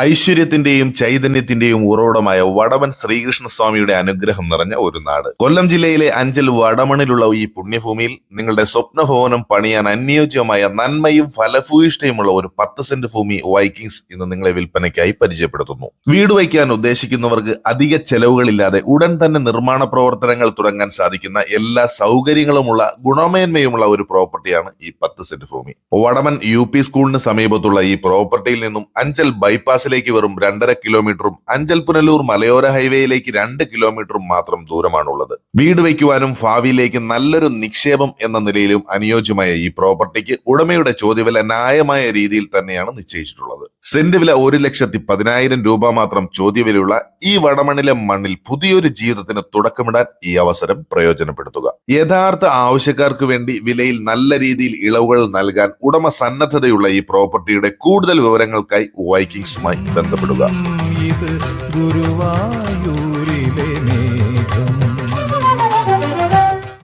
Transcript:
ഐശ്വര്യത്തിന്റെയും ചൈതന്യത്തിന്റെയും ഉറവിടമായ വടവൻ ശ്രീകൃഷ്ണസ്വാമിയുടെ അനുഗ്രഹം നിറഞ്ഞ ഒരു നാട്. കൊല്ലം ജില്ലയിലെ അഞ്ചൽ വടമണിലുള്ള ഈ പുണ്യഭൂമിയിൽ നിങ്ങളുടെ സ്വപ്നഭവനം പണിയാൻ അനുയോജ്യമായ നന്മയും ഫലഭൂയിഷ്ഠയുമുള്ള ഒരു പത്ത് സെന്റ് ഭൂമി വൈക്കിംഗ്സ് ഇന്ന് നിങ്ങളെ വിൽപ്പനയ്ക്കായി പരിചയപ്പെടുത്തുന്നു. വീട് വയ്ക്കാൻ ഉദ്ദേശിക്കുന്നവർക്ക് അധിക ചെലവുകളില്ലാതെ ഉടൻ തന്നെ നിർമ്മാണ പ്രവർത്തനങ്ങൾ തുടങ്ങാൻ സാധിക്കുന്ന എല്ലാ സൗകര്യങ്ങളുമുള്ള ഗുണമേന്മയുമുള്ള ഒരു പ്രോപ്പർട്ടിയാണ് ഈ പത്ത് സെന്റ് ഭൂമി. വടമൻ യു സ്കൂളിന് സമീപത്തുള്ള ഈ പ്രോപ്പർട്ടിയിൽ നിന്നും അഞ്ചൽ ബൈപ്പാസിലേക്ക് വെറും രണ്ടര കിലോമീറ്ററും അഞ്ചൽ പുനലൂർ മലയോര ഹൈവേയിലേക്ക് രണ്ട് കിലോമീറ്ററും മാത്രം ദൂരമാണുള്ളത്. വീട് വയ്ക്കുവാനും ഭാവിയിലേക്ക് നല്ലൊരു നിക്ഷേപം എന്ന നിലയിലും അനുയോജ്യമായ ഈ പ്രോപ്പർട്ടിക്ക് ഉടമയുടെ ചോദ്യവില ന്യായമായ രീതിയിൽ തന്നെയാണ് നിശ്ചയിച്ചിട്ടുള്ളത്. സെന്റ് വില ഒരു ലക്ഷത്തി പതിനായിരം രൂപ മാത്രം ചോദ്യവിലയുള്ള ഈ വടമണിലെ മണ്ണിൽ പുതിയൊരു ജീവിതത്തിന് തുടക്കമിടാൻ ഈ അവസരം പ്രയോജനപ്പെടുത്തുക. യഥാർത്ഥ ആവശ്യക്കാർക്ക് വേണ്ടി വിലയിൽ നല്ല രീതിയിൽ ഇളവുകൾ നൽകാൻ ഉടമ സന്നദ്ധതയുള്ള ഈ പ്രോപ്പർട്ടിയുടെ കൂടുതൽ വിവരങ്ങൾക്കായി വൈക്കിങ്സുമായി ബന്ധപ്പെടുക.